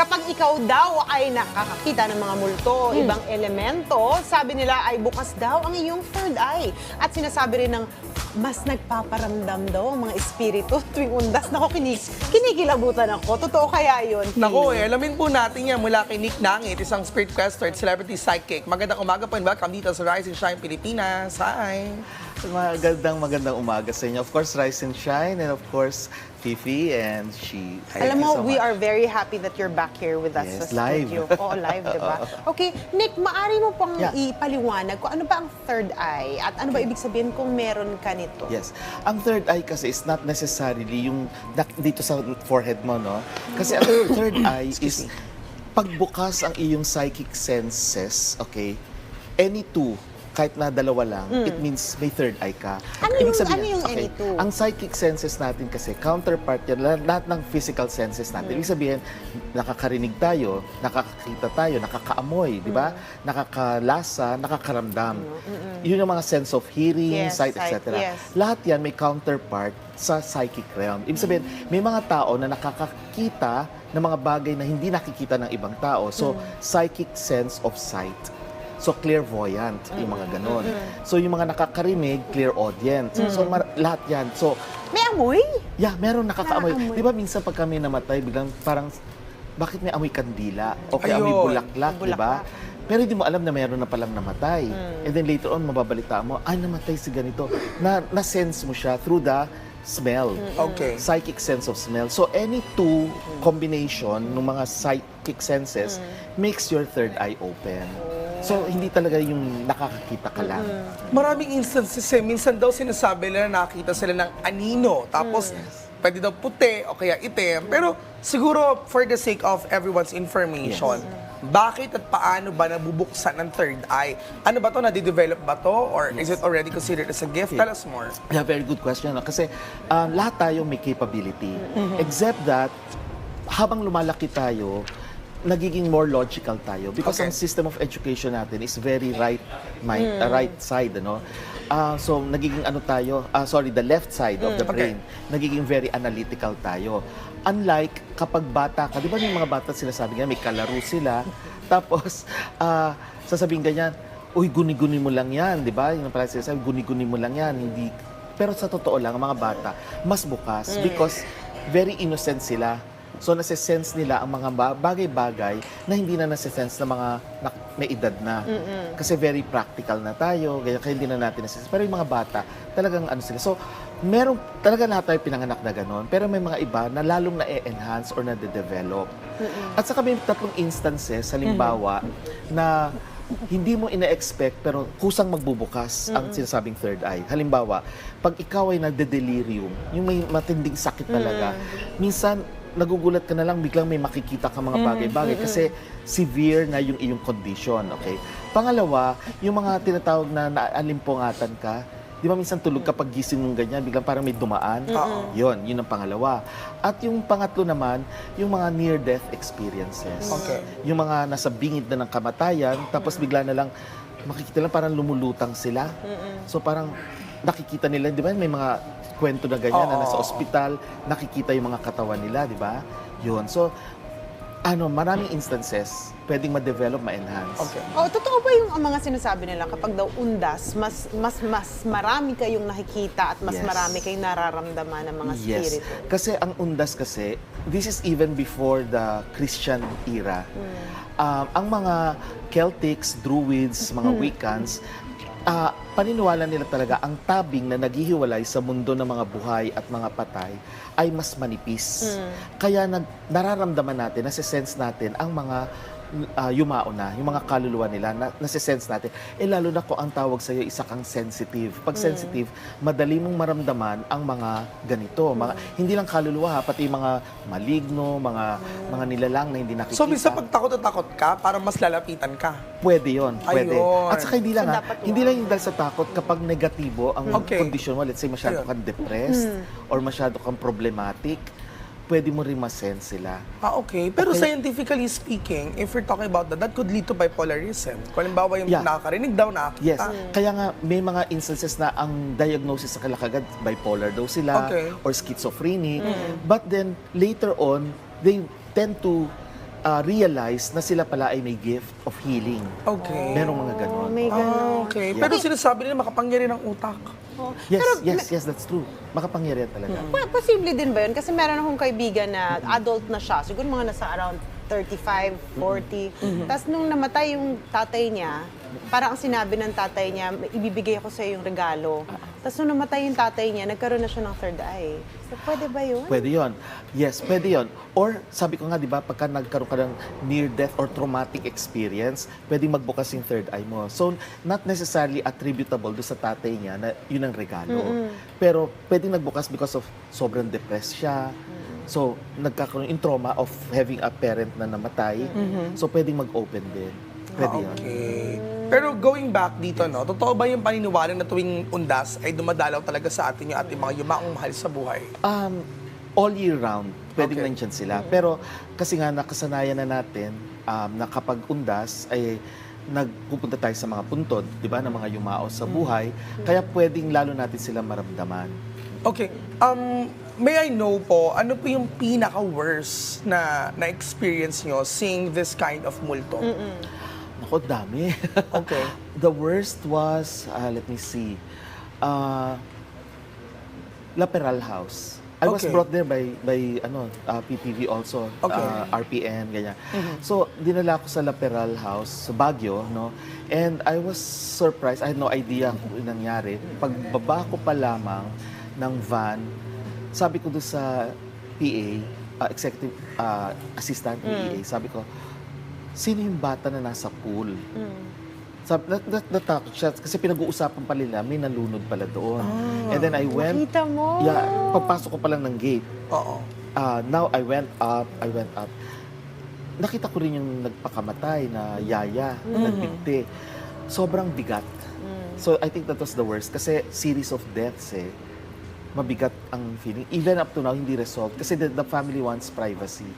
Kapag ikaw daw ay nakakakita ng mga multo, ibang elemento, sabi nila ay bukas daw ang iyong third eye. At sinasabi rin ng mas nagpaparamdam daw ang mga espiritu tuwing undas. Nako, kinig, kinikilabutan ako. Totoo kaya yun? Nako, eh, alamin po natin yan mula kay Nick Nangit, isang spirit quester at celebrity psychic. Magandang umaga po and welcome dito sa Rise and Shine Pilipinas. Hi! Magandang magandang umaga sa inyo. Of course, Rise and Shine and of course, Fifi and she. Alam mo, so we much. are very happy that you're back here with us Yes, sa live. studio. Oo, live, di ba? Okay, Nick, maari mo pang Yeah. ipaliwanag kung ano ba ang third eye at ano ba ibig sabihin kung meron ka nito? Yes. Ang third eye kasi is not necessarily yung dito sa forehead mo, no? Kasi ang third eye is pagbukas ang iyong psychic senses, okay? Any two, kahit na dalawa lang, it means may third eye ka. Ano Ibig yung- ano yung any two? Ang psychic senses natin kasi, counterpart yan, lahat- lahat ng physical senses natin. Ibig sabihin, nakakarinig tayo, nakakakita tayo, nakakaamoy, di ba? Nakakalasa, nakakaramdam. Yun yung mga sense of hearing, Yes, sight, sight, etc. yes. Lahat yan may counterpart sa psychic realm. Ibig sabihin, may mga tao na nakakakita ng mga bagay na hindi nakikita ng ibang tao. So, psychic sense of sight. So, clairvoyant, yung mga ganon. So, yung mga nakakarinig, clairaudient. So, mar- lahat yan. So, May amoy? yeah, meron nakakaamoy. Nakakaamoy. Di ba minsan pag kami namatay, biglang parang, bakit may amoy kandila? O kaya amoy Ayun. bulaklak, di ba? Pero hindi mo alam na meron na palang namatay. And then later on, mababalita mo, ay, namatay si ganito. Na, na-sense mo siya through the smell. Okay. Psychic sense of smell. So, any two combination ng mga psychic senses makes your third eye open. So, hindi talaga yung nakakakita ka lang. Maraming instances eh. Minsan daw sinasabi nila na nakita sila ng anino. Tapos, pwede daw puti o kaya itim. Pero siguro, for the sake of everyone's information, bakit at paano ba nabubuksan ng third eye? Ano ba to? Nadidevelop ba to? Or is it already considered as a gift? Tell us more. Yeah, very good question. no? Kasi um, lahat tayo may capability. Except that, habang lumalaki tayo, nagiging more logical tayo because Okay. ang system of education natin is very right mind, uh, right side ano? Ah, so nagiging ano tayo ah, sorry the left side of the Okay. brain nagiging very analytical tayo. Unlike kapag bata ka di ba yung mga bata sinasabi nga may kalaro sila tapos ah, sasabihin ganyan uy guni-guni mo lang yan di ba? Yung pala sinasabi guni-guni mo lang yan hindi pero sa totoo lang ang mga bata mas bukas because very innocent sila So nasa-sense nila ang mga ba- bagay-bagay na hindi na nasa-sense ng mga na, may edad na. Kasi very practical na tayo, kaya, kaya hindi na natin nasa Pero yung mga bata, talagang ano sila. So, meron, talaga lahat tayo pinanganak na gano'n. Pero may mga iba na lalong na-enhance or na-develop. At saka may tatlong instances, halimbawa, na hindi mo ina-expect pero kusang magbubukas ang sinasabing third eye. Halimbawa, pag ikaw ay nagde-delirium, yung may matinding sakit talaga, minsan nagugulat ka na lang biglang may makikita ka mga bagay-bagay kasi severe na yung iyong condition, okay? Pangalawa, yung mga tinatawag na naalimpungatan ka, di ba minsan tulog kapag gising mong ganyan, biglang parang may dumaan? Yun, yun ang pangalawa. At yung pangatlo naman, yung mga near-death experiences. Okay. Yung mga nasa bingid na ng kamatayan, tapos bigla na lang, makikita lang parang lumulutang sila. So parang nakikita nila, di ba, may mga kwento na ganyan na nasa ospital, nakikita yung mga katawan nila, di ba? Yun. So, ano, maraming instances pwedeng ma-develop, ma-enhance. Okay. Oh, totoo ba yung ang mga sinasabi nila kapag daw undas, mas mas mas marami kayong nakikita at mas Yes. marami kayong nararamdaman ng mga Yes. spirito? Kasi ang undas kasi, this is even before the Christian era. Um, ang mga Celtics, Druids, mga Wiccans, ah, paniniwala nila talaga ang tabing na naghihiwalay sa mundo ng mga buhay at mga patay ay mas manipis. Kaya nag, nararamdaman natin, nasa-sense natin ang mga ah, yumao na, yung mga kaluluwa nila, na, nasa-sense natin. Eh lalo na kung ang tawag sa'yo, isa kang sensitive. Pag sensitive, madali mong maramdaman ang mga ganito. Mga, Hindi lang kaluluwa, ha, pati mga maligno, mga mga nilalang na hindi nakikita. So, minsan pag takot na takot ka, para mas lalapitan ka. Pwede yon, pwede. Ayun. At saka hindi lang So, ha, hindi lang yung dahil sa takot kapag negatibo ang Okay. kondisyon mo, let's say masyado Ayun. kang depressed or masyado kang problematic, pwede mo rin masense sila. Ah, okay. Pero Okay. scientifically speaking, if we're talking about that, that could lead to bipolarism. Kung halimbawa yung Yeah. nakakarinig daw, nakakita. Yes. Kaya nga may mga instances na ang diagnosis sa kalakagad bipolar daw sila Okay. or schizophrenic. But then later on, they tend to ah, realize na sila pala ay may gift of healing. Okay. Merong mga Oh, ganon. may Ah, ganun. okay. Yeah. Pero sinasabi nila makapangyari ng utak. Oh. Yes, Pero yes, yes, that's true. Makapangyarihan talaga. Po- posible din ba yun? Kasi meron akong kaibigan na adult na siya. Siguro mga nasa around 35, 40. Tapos nung namatay yung tatay niya, parang ang sinabi ng tatay niya, ibibigay ako sa yung regalo. Tapos nung namatay yung tatay niya, nagkaroon na siya ng third eye. So, pwede ba yun? Pwede yon. Yes, pwede yon. Or, sabi ko nga, di ba, pagka nagkaroon ka ng near-death or traumatic experience, pwedeng magbukas yung third eye mo. So, not necessarily attributable do sa tatay niya na yun ang regalo. Pero, pwedeng nagbukas because of sobrang depressed siya. So, nagkakaroon yung trauma of having a parent na namatay. So, pwedeng mag-open din. Pwede Ah, yun. Pero going back dito, no, totoo ba yung paniniwala na tuwing undas ay dumadalaw talaga sa atin yung ating mga yumaong mahal sa buhay? Um, all year round, pwedeng Okay. nandyan sila. Pero kasi nga nakasanayan na natin um, na kapag undas ay nagpupunta tayo sa mga puntod, di ba, ng mga yumao sa buhay. Kaya pwedeng lalo natin sila maramdaman. Okay. Um, may I know po, ano po yung pinaka-worst na na-experience nyo seeing this kind of multo? Naku, dami. Okay. The worst was, uh, let me see, uh, La Peral House. I was Okay. brought there by by ano uh, PTV also, Okay. uh, RPN ganyan. So dinala ko sa La Peral House sa Baguio, no. And I was surprised. I had no idea kung ano nangyari. Pagbaba ko pa lamang ng van, sabi ko doon sa PA, uh, executive uh, assistant PA, sabi ko, sino yung bata na nasa pool? Sabi, nat, nat, natakot siya kasi pinag-uusapan pa nila, may nalunod pala doon. And then I went, Nakita mo? yeah, pagpasok ko pa lang ng gate, Oo. uh, now I went up, I went up. Nakita ko rin yung nagpakamatay na yaya, nagbinti. Sobrang bigat. So I think that was the worst kasi series of deaths eh. Mabigat ang feeling. Even up to now, hindi resolved kasi the, the family wants privacy.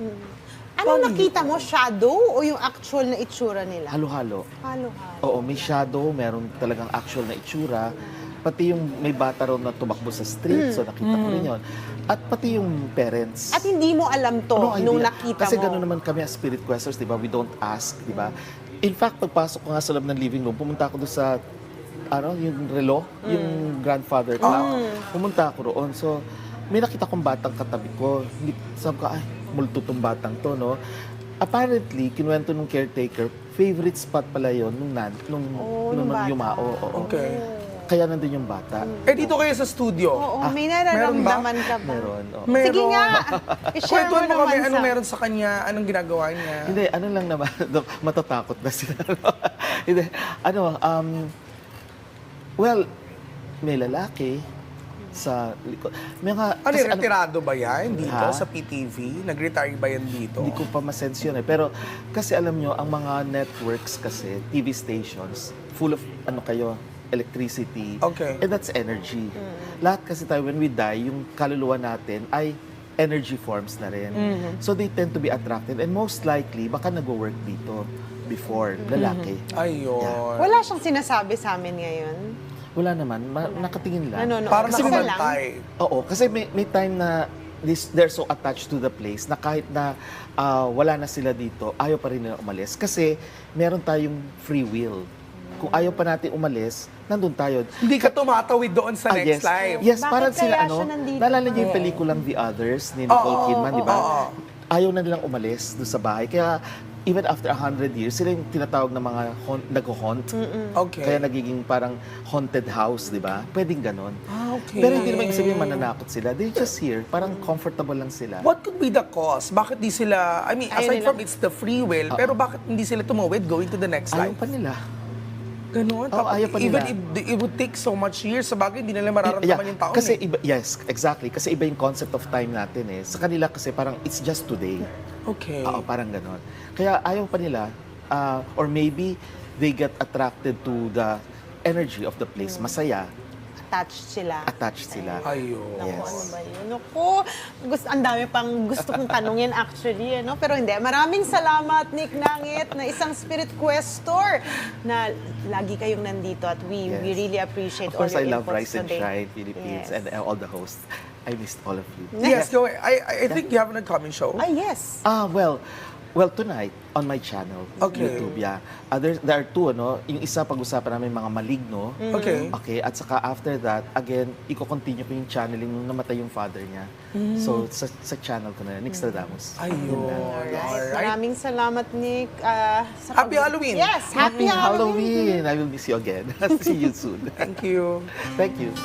Ano nakita mo? Shadow o yung actual na itsura nila? Halo-halo. Halo-halo. Oo, may shadow, meron talagang actual na itsura. Pati yung may bata raw na tumakbo sa street, so nakita ko rin yun. At pati yung parents. At hindi mo alam to Ano nung idea? nakita Kasi mo. gano'n naman kami as spirit questers, di ba? We don't ask, di ba? In fact, pagpasok ko nga sa loob ng living room, pumunta ako doon sa, ano, yung relo, yung grandfather clock. Pumunta ako roon. So, may nakita kong batang katabi ko. Hindi, sabi ko, ay, multo tong batang to, no? Apparently, kinuwento nung caretaker, favorite spot pala yon nung, nan, nung, Oh, nung, nung yumao. oo. Okay. Kaya nandun yung bata. Eh, dito kayo sa studio. Oo, Ah, may meron ba? nararamdaman ka ba? Meron. oo. Meron. Sige nga, i-share mo naman kami, sa... anong meron sa kanya, anong ginagawa niya? Hindi, ano lang naman, matatakot na sila. Hindi, ano, um, well, may lalaki sa likod. May mga, Ano, kasi retirado ba yan dito Ha? sa PTV? Nag-retire ba yan dito? hindi ko pa masense yun eh. Pero kasi alam nyo, ang mga networks kasi, TV stations, full of ano kayo, electricity. Okay. And that's energy. Lahat kasi tayo, when we die, yung kaluluwa natin ay energy forms na rin. So they tend to be attracted. And most likely, baka nag-work dito before, lalaki. Ayun. Wala siyang sinasabi sa amin ngayon. Wala naman, ma- nakatingin lang. Ano, no? Parang Kasi nakabantay. Oo, kasi may, may time na this, they're so attached to the place na kahit na ah, wala na sila dito, ayaw pa rin nila umalis. Kasi meron tayong free will. Kung ayaw pa natin umalis, nandun tayo. Hindi ka tumatawid doon sa Ah, next yes. life. Yes, Bakit parang sila kaya ano, siya nandito? naalala niyo yung pelikulang The Others ni Nicole Kidman, di ba? Ayaw na nilang umalis doon sa bahay. Kaya even after 100 years, sila yung tinatawag na mga haunt, nag-haunt. Okay. Kaya nagiging parang haunted house, di ba? Pwedeng ganon. Ah, okay. Pero hindi naman ibig sabihin mananakot sila. They're just here. Parang comfortable lang sila. What could be the cause? Bakit di sila, I mean, Ayaw aside nila. from it's the free will, pero bakit hindi sila tumawid going to the next Ayaw life? pa nila. Ganun. Oo, ayaw pa even nila. if it would take so much years, sa bagay, hindi nila mararamdaman yung taon kasi eh. iba, yes, exactly. Kasi iba yung concept of time natin eh. Sa kanila kasi parang it's just today. Okay. Oo, parang ganon. Kaya ayaw pa nila, ah, or maybe they get attracted to the energy of the place. Masaya, Attached sila. attached sila. Ayun. Naku, Yes. ano ba yun? Naku, gusto, ang dami pang gusto kong tanungin actually, ano? pero hindi. Maraming salamat, Nick Nangit, na isang spirit questor na lagi kayong nandito at we, Yes. we really appreciate Of course, all I your love inputs Rise and today. Shine Philippines Yes. and uh, all the hosts. I missed all of you. Yes, go ahead. I, I think you have an upcoming show. Ah, yes. Ah, well, Well, tonight, on my channel, Okay. YouTube, yeah. Uh, there, there are two, ano. Yung isa, pag-usapan namin mga maligno. Okay. Okay, at saka after that, again, iko-continue ko yung channeling nung namatay yung father niya. So, sa, sa channel ko na yun, Nixtradamus. Ayun. Alright. Alright. Maraming salamat, Nick. ah, sa Happy pag- Halloween! Yes, happy Happy Halloween! Halloween! I will miss you again. See you soon. Thank you. Thank you.